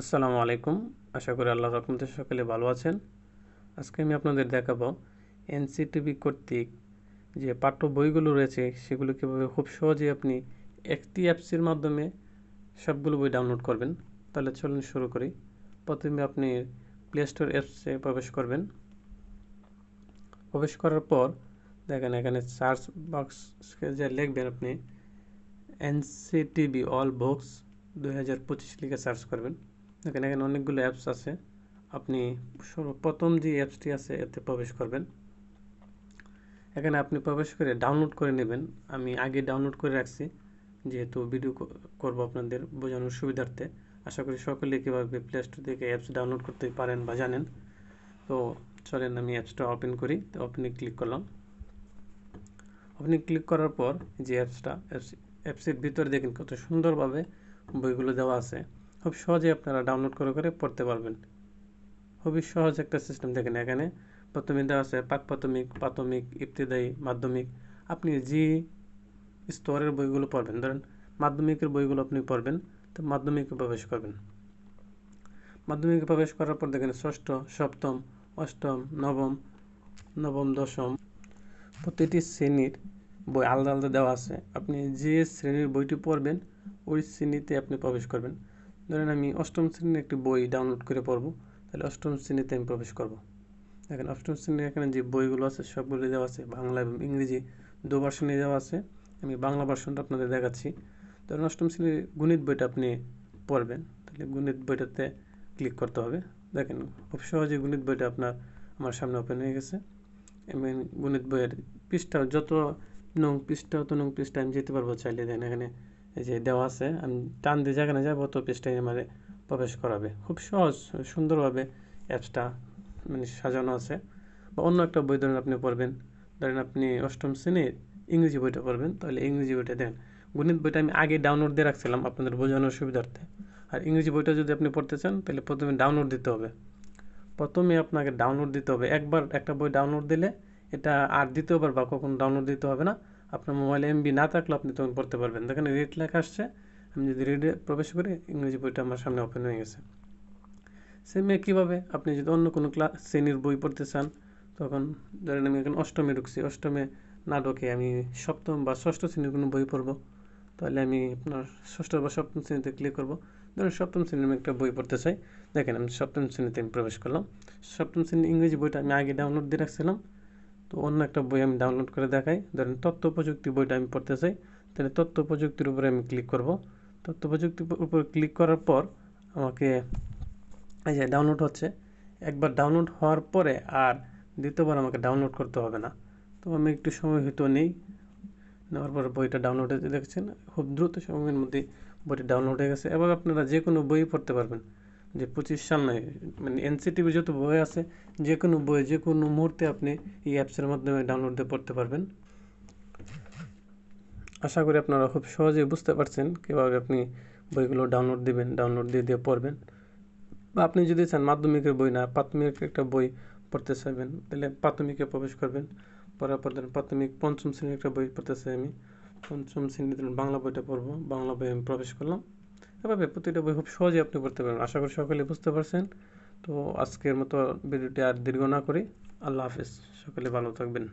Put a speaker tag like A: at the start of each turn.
A: আসসালামু আলাইকুম। আশা করি আল্লাহ রকমতে সকলে ভালো আছেন। আজকে আমি আপনাদের দেখাবো এনসিটিভি কর্তৃক যে পাঠ্য বইগুলো রয়েছে, সেগুলো কীভাবে খুব সহজেই আপনি একটি অ্যাপসের মাধ্যমে সবগুলো বই ডাউনলোড করবেন। তাহলে চলুন শুরু করি। প্রথমে আপনি প্লে স্টোর অ্যাপসে প্রবেশ করবেন। প্রবেশ করার পর দেখেন এখানে সার্চ বক্সকে যে লিখবেন আপনি এনসিটিভি অল বুকস দুই হাজার পঁচিশ লিখে সার্চ করবেন। দেখেন এখানে অনেকগুলো অ্যাপস আছে। আপনি সর্বপ্রথম যে অ্যাপসটি আছে, এতে প্রবেশ করবেন। এখানে আপনি প্রবেশ করে ডাউনলোড করে নেবেন। আমি আগে ডাউনলোড করে রাখছি, যেহেতু ভিডিও করব আপনাদের বোঝানোর সুবিধার্থে। আশা করি সকলে কীভাবে প্লে স্টোর থেকে অ্যাপস ডাউনলোড করতে পারেন বা জানেন। তো চলেন আমি অ্যাপসটা ওপেন করি। তো ওপেনে ক্লিক করলাম। ওপেনে ক্লিক করার পর যে অ্যাপসটা অ্যাপসের ভিতরে দেখেন কত সুন্দরভাবে বইগুলো দেওয়া আছে। খুব সহজে আপনারা ডাউনলোড করে করে পড়তে পারবেন। খুবই সহজ একটা সিস্টেম দেখেন এখানে। প্রথমে দেওয়া আছে পাক প্রাথমিক প্রাথমিক, ইবতদায়ী, মাধ্যমিক। আপনি যে স্তরের বইগুলো পড়বেন, ধরেন মাধ্যমিকের বইগুলো আপনি পড়বেন, তো মাধ্যমিকে প্রবেশ করবেন। মাধ্যমিকে প্রবেশ করার পর দেখেন ষষ্ঠ, সপ্তম, অষ্টম, নবম নবম, দশম, প্রতিটি শ্রেণির বই আলাদা আলাদা দেওয়া আছে। আপনি যে শ্রেণির বইটি পড়বেন, ওই শ্রেণীতে আপনি প্রবেশ করবেন। ধরেন আমি অষ্টম শ্রেণির একটি বই ডাউনলোড করে পড়ব, তাহলে অষ্টম শ্রেণীতে আমি প্রবেশ করব। দেখেন অষ্টম শ্রেণির এখানে যে বইগুলো আছে সবগুলো দেওয়া আছে, বাংলা এবং ইংরেজি দু ভার্সনে দেওয়া আছে। আমি বাংলা ভার্সনটা আপনাদের দেখাচ্ছি। ধরেন অষ্টম শ্রেণির গণিত বইটা আপনি পড়বেন, তাহলে গণিত বইটাতে ক্লিক করতে হবে। দেখেন খুব সহজে গণিত বইটা আপনার, আমার সামনে ওপেন হয়ে গেছে। এবং গণিত বইয়ের পৃষ্ঠা, যত নং পৃষ্ঠা, অত নং পৃষ্ঠা আমি যেতে পারব চাইলে। দেখেন এখানে এই যে দেওয়া আছে, আমি টান দিয়ে যেখানে যাব তো পেজটাই আমার প্রবেশ করাবে। খুব সহজ, সুন্দরভাবে অ্যাপসটা মানে সাজানো আছে। বা অন্য একটা বই ধরেন আপনি পড়বেন। ধরেন আপনি অষ্টম শ্রেণির ইংরেজি বইটা পড়বেন, তাহলে ইংরেজি বইটা দেন। গণিত বইটা আমি আগে ডাউনলোড দিয়ে রাখছিলাম আপনাদের বোঝানোর সুবিধার্থে। আর ইংরেজি বইটা যদি আপনি পড়তে চান, তাহলে প্রথমে ডাউনলোড দিতে হবে। প্রথমে আপনাকে ডাউনলোড দিতে হবে। একবার একটা বই ডাউনলোড দিলে এটা আর দ্বিতীয়বার বা কখন ডাউনলোড দিতে হবে না। আপনার মোবাইলে এমবি না থাকলে আপনি তখন পড়তে পারবেন। দেখেন রেড লেখা আসছে। আমি যদি রেডে প্রবেশ করি, ইংরেজি বইটা আমার সামনে ওপেন হয়ে গেছে। সেমে কীভাবে? আপনি যদি অন্য কোনো ক্লাস শ্রেণির বই পড়তে চান, তখন ধরেন আমি এখন অষ্টমে ঢুকছি। অষ্টমে না আমি সপ্তম বা ষষ্ঠ শ্রেণির কোনো বই পড়ব, তাহলে আমি আপনার ষষ্ঠ বা সপ্তম শ্রেণীতে ক্লিক করব। ধরেন সপ্তম শ্রেণির আমি একটা বই পড়তে চাই। দেখেন, আমি সপ্তম শ্রেণীতে আমি প্রবেশ করলাম। সপ্তম শ্রেণির ইংরেজি বইটা আমি আগে ডাউনলোড দিয়ে রাখছিলাম। তো অন্য একটা বই আমি ডাউনলোড করে দেখাই। ধরেন তথ্য প্রযুক্তি বইটা আমি পড়তে চাই, তাহলে তথ্য প্রযুক্তির উপরে আমি ক্লিক করব। তথ্য প্রযুক্তির উপর ক্লিক করার পর আমাকে এই যে ডাউনলোড হচ্ছে, একবার ডাউনলোড হওয়ার পরে আর দ্বিতীয়বার আমাকে ডাউনলোড করতে হবে না। তো আমি একটু সময় হয়তো নেই, নেওয়ার পর বইটা ডাউনলোড হতে দেখছেন? খুব দ্রুত সময়ের মধ্যে বইটা ডাউনলোড হয়ে গেছে। এবার আপনারা যে কোনো বই পড়তে পারবেন। যে পঁচিশ সাল নয় মানে এনসিটিভির যত বই আছে যে কোনো বই যে কোনো মুহূর্তে আপনি এই অ্যাপসের মাধ্যমে ডাউনলোড দিয়ে পড়তে পারবেন। আশা করি আপনারা খুব সহজেই বুঝতে পারছেন কীভাবে আপনি বইগুলো ডাউনলোড দিবেন ডাউনলোড দিয়ে দিয়ে পড়বেন। বা আপনি যদি চান মাধ্যমিকের বই না, প্রাথমিক একটা বই পড়তে চাইবেন, তাহলে প্রাথমিকে প্রবেশ করবেন। পড়ার পর প্রাথমিক পঞ্চম শ্রেণির একটা বই পড়তে চাই আমি। পঞ্চম শ্রেণীতে বাংলা বইটা পড়ব, বাংলা বই আমি প্রবেশ করলাম। এভাবে প্রতিটা বই খুব সহজে আপনি পড়তে পারবেন। আশা করি সকলে বুঝতে পারছেন। তো আজকের মতো ভিডিওটি আর দীর্ঘ না করি। আল্লাহ হাফিজ। সকলে ভালো থাকবেন।